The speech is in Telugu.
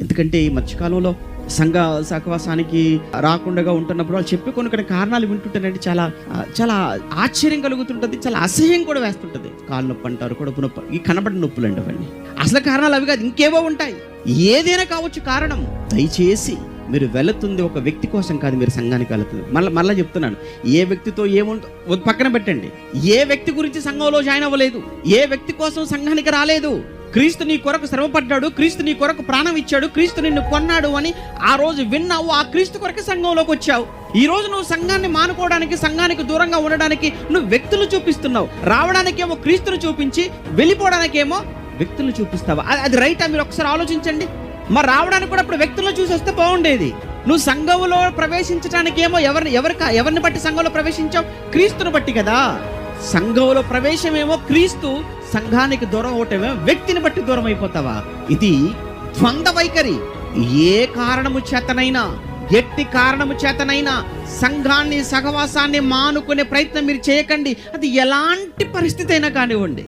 ఎందుకంటే ఈ మధ్యకాలంలో సంఘ సహవాసానికి రాకుండా ఉంటున్నప్పుడు వాళ్ళు చెప్పే కొన్ని కొన్ని కారణాలు వింటుంటారంటే చాలా చాలా ఆశ్చర్యం కలుగుతుంటుంది చాలా అసహ్యం కూడా వేస్తుంటుంది. కాళ్ళ నొప్పి అంటారు కడుపు నొప్పి ఈ కనబడిన నొప్పులు అండి అవన్నీ. అసలు కారణాలు అవి కాదు ఇంకేవో ఉంటాయి. ఏదైనా కావచ్చు కారణం. దయచేసి మీరు వెళుతుంది ఒక వ్యక్తి కోసం కాదు మీరు సంఘానికి వెళుతుంది. మళ్ళీ మళ్ళీ చెప్తున్నాను. ఏ వ్యక్తితో ఏముందో పక్కన పెట్టండి. ఏ వ్యక్తి గురించి సంఘంలో జాయిన్ అవ్వలేదు. ఏ వ్యక్తి కోసం సంఘానికి రాలేదు. క్రీస్తు నీ కొరకు శ్రమపడ్డాడు క్రీస్తు నీ కొరకు ప్రాణం ఇచ్చాడు క్రీస్తు నిన్ను కొన్నాడు అని ఆ రోజు విన్నావు ఆ క్రీస్తు కొరకు సంఘంలోకి వచ్చావు. ఈ రోజు నువ్వు సంఘాన్ని మానుకోవడానికి సంఘానికి దూరంగా ఉండడానికి నువ్వు వ్యక్తులు చూపిస్తున్నావు. రావడానికేమో క్రీస్తును చూపించి వెళ్ళిపోవడానికేమో వ్యక్తులు చూపిస్తావు? అది- రైటా? మీరు ఒకసారి ఆలోచించండి. మరి రావడానికి కూడా అప్పుడు వ్యక్తులను చూసి వస్తే బాగుండేది. నువ్వు సంఘంలో ప్రవేశించడానికి ఏమో ఎవరిని ఎవరికి ఎవరిని బట్టి సంఘంలో ప్రవేశించావు? క్రీస్తుని బట్టి కదా. సంఘంలో ప్రవేశమేమో క్రీస్తు సంఘానికి దూరం అవటమే వ్యక్తిని బట్టి దూరం అయిపోతావా? ఇది ద్వంద్వ వైఖరి. ఏ కారణము చేతనైనా ఎట్టి కారణము చేతనైనా సంఘాన్ని సహవాసాన్ని మానుకునే ప్రయత్నం మీరు చేయకండి. అది ఎలాంటి పరిస్థితి అయినా కానివ్వండి.